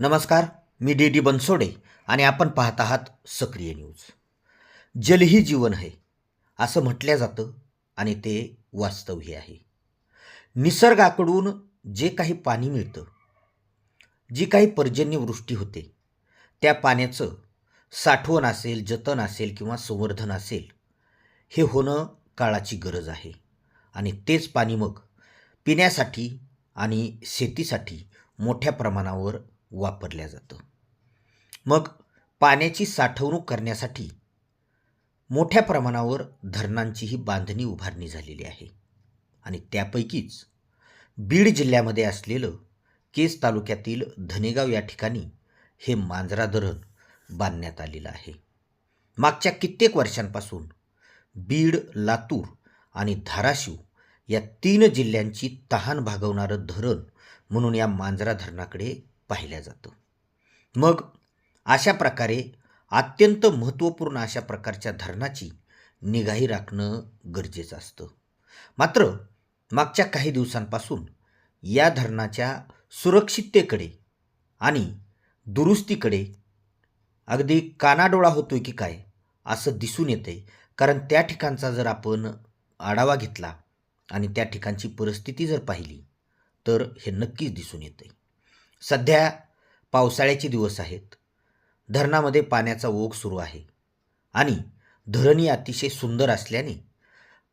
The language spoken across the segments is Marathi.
नमस्कार मी डी डी बनसोडे आणि आपण पाहत आहात सक्रिय न्यूज. जल ही जीवन आहे असं म्हटलं जातं आणि ते वास्तवही आहे. निसर्गाकडून जे काही पाणी मिळतं जी काही पर्जन्यवृष्टी होते त्या पाण्याचं साठवण असेल जतन असेल किंवा संवर्धन असेल हे होणं काळाची गरज आहे. आणि तेच पाणी मग पिण्यासाठी आणि शेतीसाठी मोठ्या प्रमाणावर वापरल्या जातं. मग पाण्याची साठवणूक करण्यासाठी मोठ्या प्रमाणावर धरणांचीही बांधणी उभारणी झालेली आहे. आणि त्यापैकीच बीड जिल्ह्यामध्ये असलेलं केस तालुक्यातील धनेगाव या ठिकाणी हे मांजरा धरण बांधण्यात आलेलं आहे. मागच्या कित्येक वर्षांपासून बीड लातूर आणि धाराशिव या तीन जिल्ह्यांची तहान भागवणारं धरण म्हणून या मांजरा धरणाकडे पाहिल्या जातं. मग अशा प्रकारे अत्यंत महत्त्वपूर्ण अशा प्रकारच्या धरणाची निगाही राखणं गरजेचं असतं. मात्र मागच्या काही दिवसांपासून या धरणाच्या सुरक्षिततेकडे आणि दुरुस्तीकडे अगदी कानाडोळा होतोय की काय असं दिसून येतंय. कारण त्या ठिकाणचा जर आपण आढावा घेतला आणि त्या ठिकाणची परिस्थिती जर पाहिली तर हे नक्कीच दिसून येते सध्या पावसाळ्याचे दिवस आहेत. धरणामध्ये पाण्याचा ओघ सुरू आहे. आणि धरणही अतिशय सुंदर असल्याने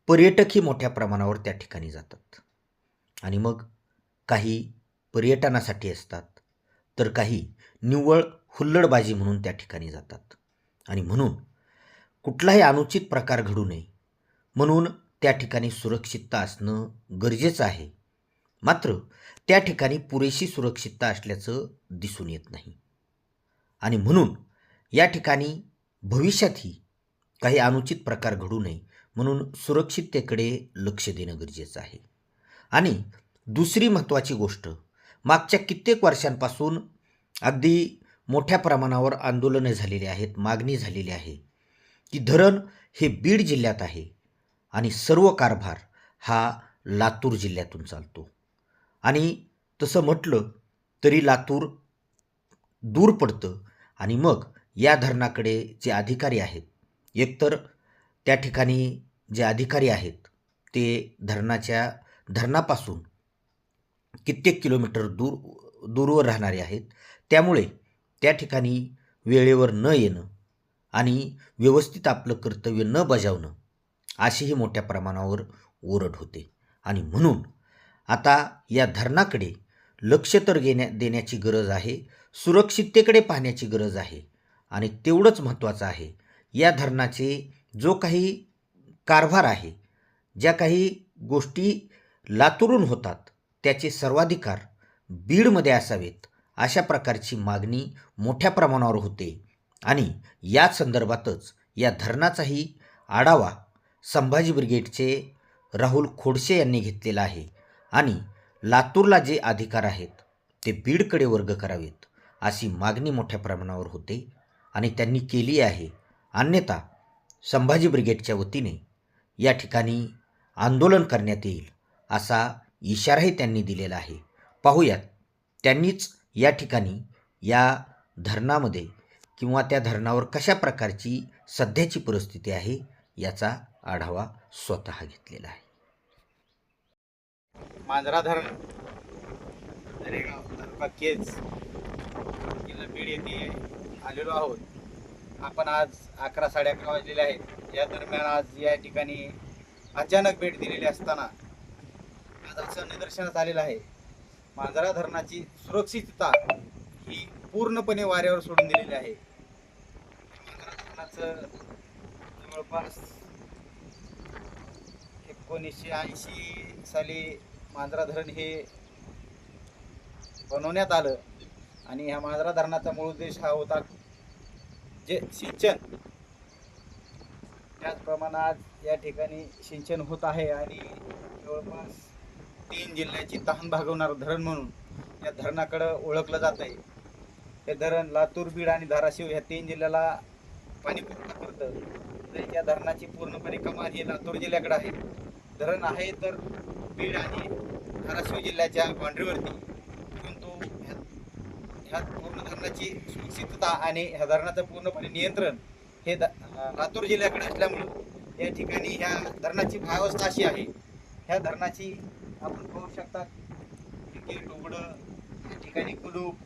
पर्यटकही मोठ्या प्रमाणावर त्या ठिकाणी जातात. आणि मग काही पर्यटनासाठी असतात तर काही निव्वळ हुल्लडबाजी म्हणून त्या ठिकाणी जातात. आणि म्हणून कुठलाही अनुचित प्रकार घडू नये म्हणून त्या ठिकाणी सुरक्षितता असणं गरजेचं आहे. मात्र त्या ठिकाणी पुरेशी सुरक्षितता असल्याचं दिसून येत नाही. आणि म्हणून या ठिकाणी भविष्यातही काही अनुचित प्रकार घडू नये म्हणून सुरक्षिततेकडे लक्ष देणं गरजेचं आहे. आणि दुसरी महत्त्वाची गोष्ट मागच्या कित्येक वर्षांपासून अगदी मोठ्या प्रमाणावर आंदोलनं झालेली आहेत मागणी झालेली आहे की धरण हे बीड जिल्ह्यात आहे आणि सर्व कारभार हा लातूर जिल्ह्यातून चालतो. आणि तसं म्हटलं तरी लातूर दूर पडतं. आणि मग या धरणाकडे जे अधिकारी आहेत एकतर त्या ठिकाणी जे अधिकारी आहेत ते धरणाच्या धरणापासून कित्येक किलोमीटर दूर दूरवर राहणारे आहेत. त्यामुळे त्या ठिकाणी वेळेवर न येणं आणि व्यवस्थित आपलं कर्तव्य न बजावणं अशीही मोठ्या प्रमाणावर ओरड होते. आणि म्हणून आता या धरणाकडे लक्ष तर घेण्या देण्याची गरज आहे सुरक्षिततेकडे पाहण्याची गरज आहे आणि तेवढंच महत्त्वाचं आहे. या धरणाचे जो काही कारभार आहे ज्या काही गोष्टी लातूरून होतात त्याचे सर्वाधिकार बीडमध्ये असावेत अशा प्रकारची मागणी मोठ्या प्रमाणावर होते आणि या संदर्भातच या धरणाचाही आढावा संभाजी ब्रिगेडचे राहुल खोडसे यांनी घेतलेला आहे. आणि लातूरला जे अधिकार आहेत ते बीडकडे वर्ग करावेत अशी मागणी मोठ्या प्रमाणावर होते आणि त्यांनी केली आहे. अन्यथा संभाजी ब्रिगेडच्या वतीने या ठिकाणी आंदोलन करण्यात येईल असा इशाराही त्यांनी दिलेला आहे. पाहूयात त्यांनीच या ठिकाणी या धरणामध्ये किंवा त्या धरणावर कशा प्रकारची सध्याची परिस्थिती आहे याचा आढावा स्वतः घेतलेला आहे. मांजरा धरण दरेगाव तालुका केज. जिल्हा बीड येथे आलेलो आहोत. आपण आज अकरा साडे अकरा वाजलेले आहेत. या दरम्यान आज या ठिकाणी अचानक भेट दिलेली असताना आज असं निदर्शनात आलेलं आहे. मांजरा धरणाची सुरक्षितता ही पूर्णपणे वाऱ्यावर सोडून दिलेली आहे. मांजरा धरणाचं जवळपास एकोणीसशे ऐंशी साली मांजरा धरण हे बनवण्यात आलं. आणि ह्या मांजरा धरणाचा मूळ उद्देश हा होता जे सिंचन. त्याचप्रमाणे आज या ठिकाणी सिंचन होत आहे आणि जवळपास तीन जिल्ह्याची तहान भागवणारं धरण म्हणून या धरणाकडं ओळखलं जात आहे. हे धरण लातूर बीड आणि धाराशिव ह्या तीन जिल्ह्याला पाणी पुरवठा करतं. तर या धरणाची पूर्णपणे कमाल ही लातूर जिल्ह्याकडे आहे. धरण आहे तर बीड आणि धाराशिव जिल्ह्याच्या बाउंड्रीवरती परंतु ह्या ह्या पूर्ण धरणाची सुरक्षितता आणि ह्या धरणाचं पूर्णपणे नियंत्रण हे लातूर जिल्ह्याकडे असल्यामुळं या ठिकाणी ह्या धरणाची भावस्था अशी आहे. ह्या धरणाची आपण पाहू शकता गेट उघडं या ठिकाणी कुलूप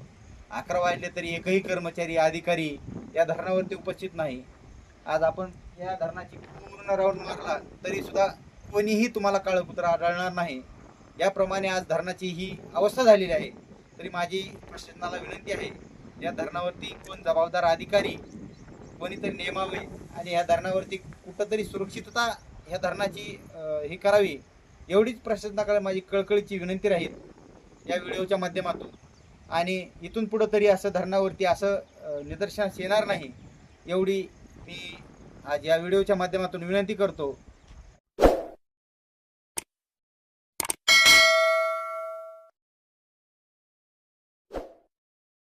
अकरा वाजले तरी एकही कर्मचारी अधिकारी या धरणावरती उपस्थित नाही. आज आपण या धरणाची पूर्ण राऊंड मारला तरी सुद्धा कोणीही तुम्हाला काळं कुत्र आढळणार नाही. याप्रमाणे आज धरणाची ही अवस्था झालेली आहे. तरी माझी प्रशासनाला विनंती आहे या धरणावरती कोण जबाबदार अधिकारी कोणीतरी नेमावे आणि या धरणावरती कुठंतरी सुरक्षितता ह्या धरणाची हे ही करावी एवढीच प्रशासनाकडे माझी कळकळीची विनंती राहील या व्हिडिओच्या माध्यमातून. आणि इथून पुढं तरी असं धरणावरती असं निदर्शनास येणार नाही एवढी मी आज या व्हिडिओच्या माध्यमातून विनंती करतो.